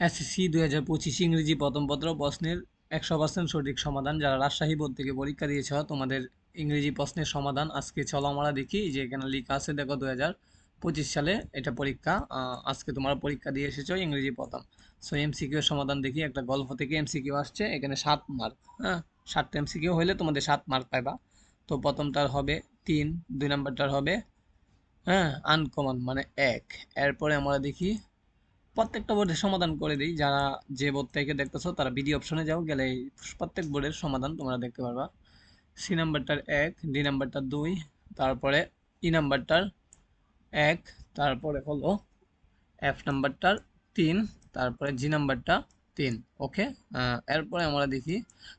SSC দুই হাজার পঁচিশ ইংরেজি প্রথম পত্র প্রশ্নের একশো পার্সেন্ট সঠিক সমাধান, যারা রাজশাহী বোর্ড থেকে পরীক্ষা দিয়েছ তোমাদের ইংরেজি প্রশ্নের সমাধান। আজকে চলো আমরা দেখি যে এখানে লেখা আছে, দেখো দু হাজার পঁচিশ সালে এটা পরীক্ষা আজকে তোমরা পরীক্ষা দিয়ে এসেছ ইংরেজি প্রথম। সো এমসিকিউ সমাধান দেখি, একটা গল্প থেকে এমসিকিউ আসছে, এখানে সাত মার্ক হ্যাঁ? সাতটা এমসিকিউ হলে তোমাদের সাত মার্ক পাইবা। তো প্রথমটার হবে তিন, দুই নাম্বারটার হবে হ্যাঁ? আনকমন মানে এক। এরপরে আমরা দেখি প্রত্যেকটা বোর্ডের সমাধান করে দিই। যারা যে বোর্ড থেকে দেখতেছো, তারা ভিডিও অপশনে যাও, গেলে প্রত্যেক বোর্ডের সমাধান তোমরা দেখতে পারবা। সি নাম্বারটার এক ডি নাম্বারটার দুই, তারপরে ই নাম্বারটার এক, তারপরে হলো এফ নাম্বারটার তিন, তারপরে জি নাম্বারটা তিন, ওকে? এরপরে আমরা দেখি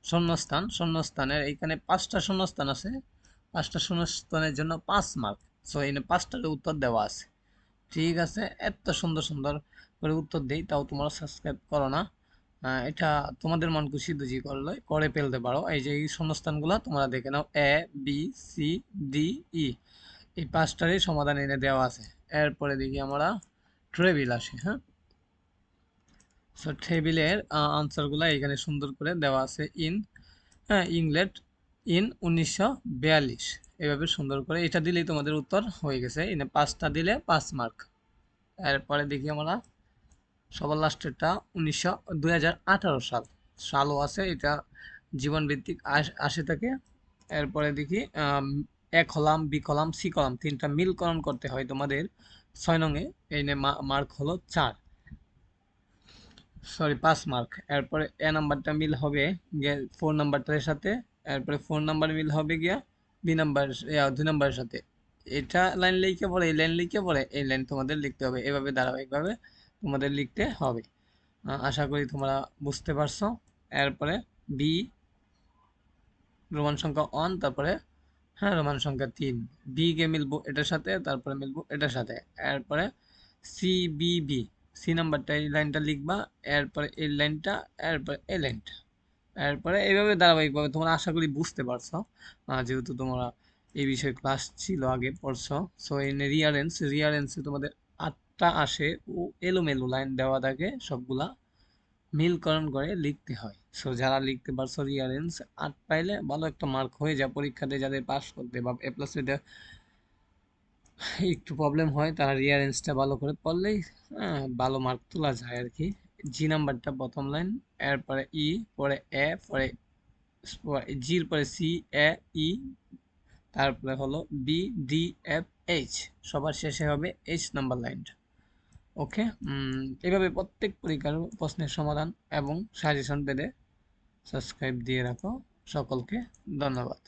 শূন্যস্থান শূন্যস্থানের এইখানে পাঁচটা শূন্যস্থান আছে। পাঁচটা শূন্যস্থানের জন্য পাঁচ মার্ক সো এখানে পাঁচটার উত্তর দেওয়া আছে। ঠিক আছে, এত সুন্দর সুন্দর করে উত্তর দেই, তাও তোমরা সাবস্ক্রাইব করো না। এটা তোমাদের মন খুশি দুজি করলে, করে ফেলতে পারো। এই যে এই শূন্যস্থানগুলো তোমরা দেখে নাও A B C D E এই পাঁচটারই সমাধান এনে দেওয়া আছে। এরপরে দেখি আমরা ট্রেবিল আসি হ্যাঁ? সো টেবিলের আনসারগুলো এখানে সুন্দর করে দেওয়া আছে ইন হ্যাঁ ইংল্যান্ড ইন উনিশশো বিয়াল্লিশ। এভাবে সুন্দর করে এটা দিলেই তোমাদের উত্তর হয়ে গেছে। এনে পাঁচটা দিলে পাঁচ মার্ক এরপরে দেখি আমরা সবার লাস্টেরটা উনিশশো, দুই সাল। সালও আছে, এটা জীবন ভিত্তিক আসে থাকে। এরপরে দেখি এক column, B column, C column, তিনটা মিলকরণ করতে হয় তোমাদের। ছয় নঙে এই মার্ক হলো চার। সরি পাঁচ মার্ক এরপরে এ নাম্বারটা মিল হবে গিয়ে ফোর নাম্বারটার সাথে। এরপরে ফোর নাম্বার মিল হবে গিয়া বি নাম্বার দুই নাম্বারের সাথে। এটা লাইন লিখে পড়ে, এই লাইন লিখে পড়ে, এই লাইন তোমাদের লিখতে হবে। এভাবে, ধারাবাহিকভাবে তোমাদের লিখতে হবে। আশা করি তোমরা বুঝতে পারছ। এরপরে বি, রোমান সংখ্যা ওয়ান, তারপরে হ্যাঁ রোমান সংখ্যা তিন। বি কে মিলবো এটার সাথে, তারপরে মিলবো এটার সাথে। এরপরে সি, বি বি। সি নাম্বারটা, এই লাইনটা লিখবা, এরপরে এই লাইনটা, এরপরে এই লাইনটা। এরপরে এইভাবে ধারাবাহিকভাবে তোমরা আশা করি বুঝতে পারছ যেহেতু তোমরা এই বিষয়ে ক্লাস ছিল আগে, পড়ছো। সো এই রিয়ারেন্স রিয়ারেন্সে তোমাদের আটটা আসে, ও এলোমেলো লাইন দেওয়া থাকে, সবগুলা মিলকরণ করে লিখতে হয়। সো যারা লিখতে পারছ রিয়ারেন্স আট পাইলে ভালো একটা মার্ক হয়ে যায় পরীক্ষাতে, যাদের পাস করতে বা এ প্লাস একটু প্রবলেম হয়, তারা রিয়ারেন্সটা ভালো করে পড়লেই ভালো মার্ক তোলা যায় আর কি। জি নাম্বারটা প্রথম লাইন এরপরে ই পরে এ পরে জির পরে সি এ ই তারপরে হলো বি ডি এফ এইচ সবার শেষে হবে এইচ নাম্বার লাইনটা ওকে এভাবে প্রত্যেক পরীক্ষার প্রশ্নের সমাধান এবং সাজেশন পেতে সাবস্ক্রাইব দিয়ে রাখো। সকলকে ধন্যবাদ।